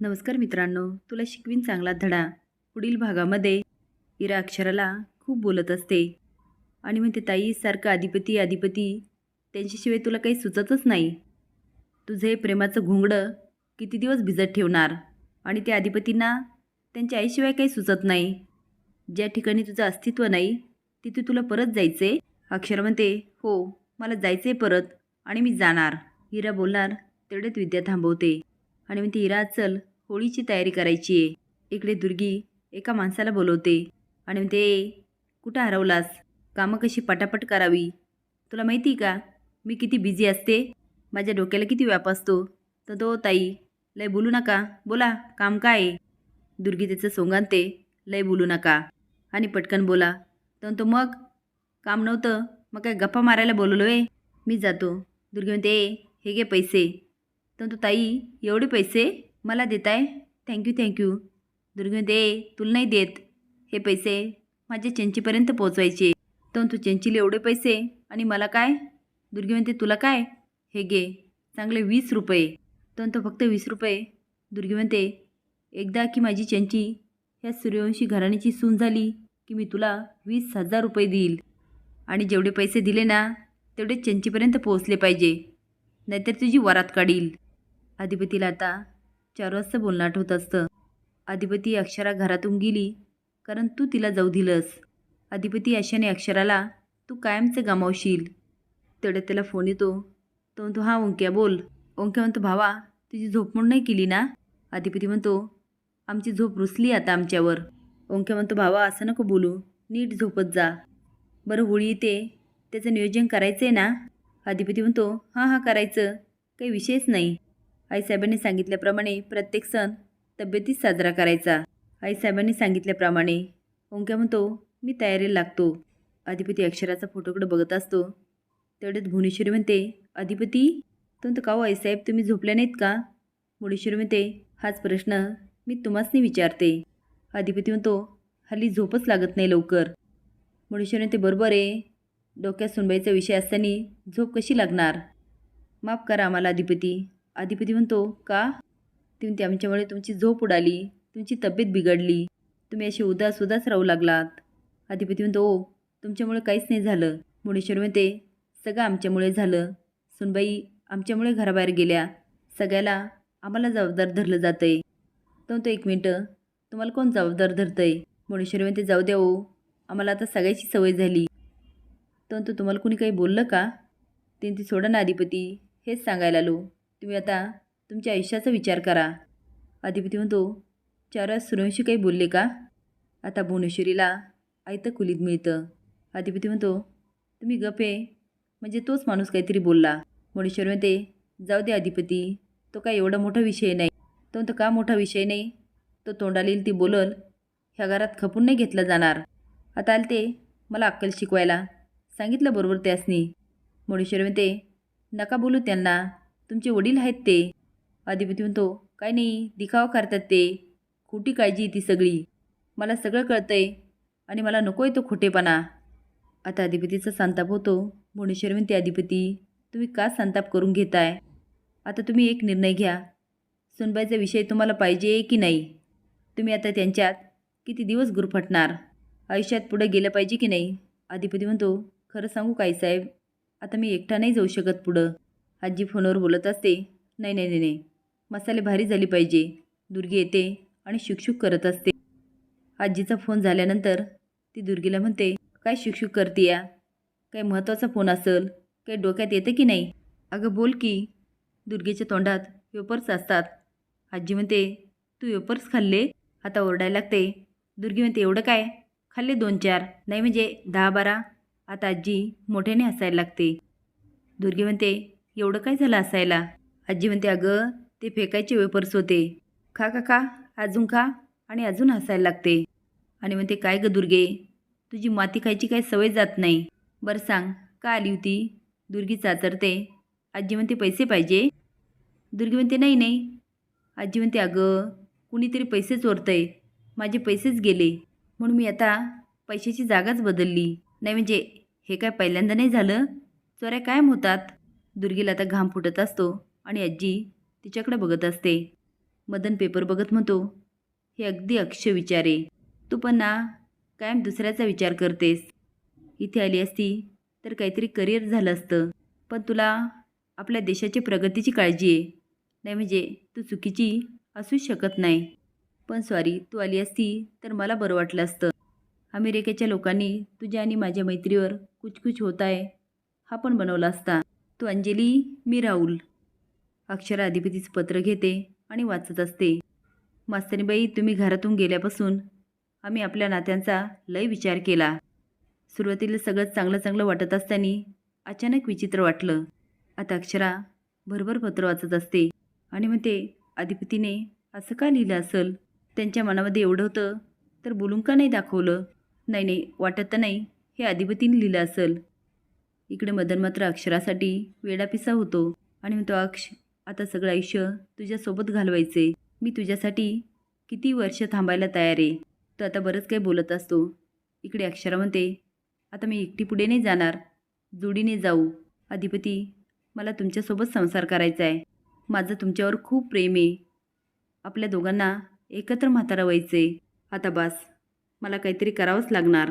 नमस्कार मित्रांनो तुला शिकवीन चांगला धडा. पुढील भागामध्ये इरा अक्षराला खूप बोलत असते. आणि म्हणते ताई सारखं अधिपती अधिपती त्यांच्याशिवाय तुला काही सुचतच नाही. तुझं हे प्रेमाचं घोंगडं किती दिवस भिजत ठेवणार? आणि त्या अधिपतींना त्यांच्या आईशिवाय काही सुचत नाही. ज्या ठिकाणी तुझं अस्तित्व नाही तिथे तुला परत जायचे अक्षर म्हणते हो मला जायचे परत आणि मी जाणार. हिरा बोलणार तेवढ्यात विद्या थांबवते. आणि म्हणते हिरा चल होळीची तयारी करायची आहे. इकडे दुर्गी एका माणसाला बोलवते आणि ते कुठं हरवलास? कामं कशी पटापट करावी? तुला माहिती का? मी किती बिझी असते. माझ्या डोक्याला किती व्याप असतो. तर तो ताई. लय बोलू नका. बोला काम काय आहे? दुर्गी त्याचं सोंगांते. लय बोलू नका. आणि पटकन बोला तर तो मग? काम नव्हतं. मग काय गप्पा मारायला बोलवलो आहे मी जातो. दुर्गी म्हणते हे घे पैसे. तर तो ताई एवढे पैसे? मला देत आहे थँक्यू थँक्यू दुर्गी दे. "ए, तुला नाही देत. हे पैसे माझ्या चेंचीपर्यंत पोचवायचे तर तू चंचीला एवढे पैसे? आणि मला काय? दुर्गी म्हणते तुला काय? हे घे. चांगले वीस रुपये. तर तो फक्त वीस रुपये? दुर्गी म्हणते एकदा की माझी चंची ह्या सूर्यवंशी घराण्याची सून झाली की मी तुला वीस हजार रुपये देईल. आणि जेवढे पैसे दिले ना तेवढे चंचीपर्यंत पोहोचले पाहिजे. नाहीतर तुझी वरात काढील. अधिपतीला आता चार वाजता बोलणं आठवत असतं. अधिपती अक्षरा घरातून गेली कारण तू तिला जाऊ दिलंस. अधिपती आशाने अक्षराला तू कायमचं गमावशील. तेवढ्यात त्याला फोन येतो. तो म्हणतो हां ओंक्या बोल. ओंक्या म्हणतो भावा तुझी झोप म्हणून नाही केली ना? अधिपती म्हणतो आमची झोप रुसली आता आमच्यावर. ओंक्या म्हणतो भावा असं नको बोलू. नीट झोपत जा. बरं होळी येते. त्याचं नियोजन करायचं आहे ना? अधिपती म्हणतो हां हां करायचं. काही विषयच नाही. आईसाहेबांनी सांगितल्याप्रमाणे प्रत्येक सण तब्येतीत साजरा करायचा. आईसाहेबांनी सांगितल्याप्रमाणे ओंक्या म्हणतो मी तयारीला लागतो. अधिपती अक्षराचा फोटोकडे बघत असतो. तेवढ्यात भुवनेश्वरी म्हणते अधिपती तुमचं काहो का हो आईसाहेब तुम्ही झोपल्या नाहीत का? भुवनेश्वरी म्हणते हाच प्रश्न मी तुम्हासनी विचारते. अधिपती म्हणतो हल्ली झोपच लागत नाही लवकर. भुवनेश्वरी म्हणते बरोबर आहे. डोक्यात सुनबाईचा विषय असताना झोप कशी लागणार? माफ करा आम्हाला अधिपती. अधिपती म्हणतो का? तुम्ही म्हणते आमच्यामुळे तुमची झोप उडाली तुमची तब्येत बिघडली तुम्ही असे उदास उदास राहू लागलात. अधिपती म्हणतो ओ तुमच्यामुळे काहीच नाही झालं. मुडेश्वर म्हणते सगळं आमच्यामुळे झालं. सुनबाई आमच्यामुळे घराबाहेर गेल्या. सगळ्याला आम्हाला जबाबदार धरलं जातं आहे तो म्हणतो एक मिनटं तुम्हाला कोण जबाबदार धरतं आहे मुडेश्वर म्हणते जाऊ द्या ओ आम्हाला आता सगळ्याची सवय झाली. तो म्हणतो तुम्हाला कुणी काही बोललं का? ते ती सोडा ना अधिपती हेच सांगायला आलो. तुम्ही आता तुमच्या आयुष्याचा विचार करा. अधिपती म्हणतो चार वेळा काही बोलले का? आता भुवनेश्वरीला आयतं कुलीत मिळतं. अधिपती म्हणतो तुम्ही गप आहे म्हणजे तोच माणूस काहीतरी बोलला. भुवनेश्वर म्हणते जाऊ दे अधिपती तो काय एवढा मोठा विषय नाही. तो म्हणतो का मोठा विषय नाही? तो तोंडाला येईल ती बोलल. ह्या घरात खपून नाही घेतला जाणार. आता आले ते मला अक्कल शिकवायला. सांगितलं बरोबर त्यासनी. मुळेश्वर म्हणते नका बोलू त्यांना. तुमचे वडील आहेत ते. अधिपती म्हणतो काय नाही दिखावा करतात ते. खोटी काळजी ती सगळी. मला सगळं कळतंय आणि मला नको आहे तो खोटेपणा. आता अधिपतीचा संताप होतो. भुवनेश्वर म्हणते अधिपती तुम्ही का संताप करून घेताय? आता तुम्ही एक निर्णय घ्या. सुनबाईचा विषय तुम्हाला पाहिजे की नाही? तुम्ही आता त्यांच्यात किती दिवस गुरफटणार? आयुष्यात पुढे गेलं पाहिजे की नाही? अधिपती म्हणतो खरं सांगू काय साहेब? आता मी एकटा नाही जाऊ शकत पुढं. आजी फोनवर बोलत असते नाही नाही नाही नाही मसाले भारी झाली पाहिजे. दुर्गी येते आणि शुकशुक करत असते. आजीचा फोन झाल्यानंतर ती दुर्गीला म्हणते काय शुकशुक करते या? काही महत्त्वाचा फोन असेल काही डोक्यात येतं की नाही? अगं बोल की. दुर्गेच्या तोंडात वेपर्स असतात. आजी म्हणते तू वेपर्स खाल्ले? आता ओरडायला लागते. दुर्गी म्हणते एवढं काय? खाल्ले दोन चार नाही म्हणजे दहा बारा? आता आजी मोठ्याने हसायला लागते. दुर्गी म्हणते एवढं काय झालं असायला? आजी म्हणते अगं ते फेकायचे वेपर्स होते. खा का खा अजून खा आणि अजून हसायला लागते. आणि म्हणते काय ग दुर्गे? तुझी माती खायची काही सवय जात नाही. बरं सांग का आली होती? दुर्गी चाचरते. आजी म्हणते पैसे पाहिजे? दुर्गी म्हणते नाही नाही. आजी म्हणते अगं कुणीतरी पैसे चोरतंय. माझे पैसेच गेले. म्हणून मी आता पैशाची जागाच बदलली. नाही म्हणजे हे काय पहिल्यांदा नाही झालं? चोऱ्या कायम होतात. दुर्गीला आता घाम फुटत असतो आणि आजी तिच्याकडे बघत असते. मदन पेपर बघत म्हणतो हे अगदी अक्ष विचार आहे तू पण ना कायम दुसऱ्याचा विचार करतेस. इथे आली असती तर काहीतरी करिअर झालं असतं. पण तुला आपल्या देशाची प्रगतीची काळजी आहे. नाही म्हणजे तू चुकीची असूच शकत नाही. पण सॉरी तू आली असती तर मला बरं वाटलं असतं. अमेरिकेच्या लोकांनी तुझ्या आणि माझ्या मैत्रीवर कुचकुच होत आहे. हा पण बनवला असता. तू अंजली मी राहुल. अक्षरा अधिपतीचं पत्र घेते आणि वाचत असते. मास्तरीबाई तुम्ही घरातून गेल्यापासून आम्ही आपल्या नात्यांचा लय विचार केला. सुरुवातीला सगळं चांगलं चांगलं वाटत असताना अचानक विचित्र वाटलं. आता अक्षरा भरभर पत्र वाचत असते आणि मग ते अधिपतीने असं का लिहिलं असेल? त्यांच्या मनामध्ये एवढं होतं तर बोलून का नाही दाखवलं? नाही नाही वाटत तर नाही हे अधिपतीने लिहिलं असेल. इकडे मदन मात्र अक्षरासाठी वेडापिसा होतो. आणि म्हणतो अक्ष आता सगळं आयुष्य तुझ्यासोबत घालवायचे. मी तुझ्यासाठी किती वर्ष थांबायला तयार आहे. तो आता बरंच काही बोलत असतो. इकडे अक्षरा म्हणते आता मी एकटी पुढे नाही जाणार. जोडीने जाऊ. अधिपती मला तुमच्यासोबत संसार करायचा आहे. माझं तुमच्यावर खूप प्रेम आहे. आपल्या दोघांना एकत्र म्हातारा व्हायचे आता बास मला काहीतरी करावंच लागणार.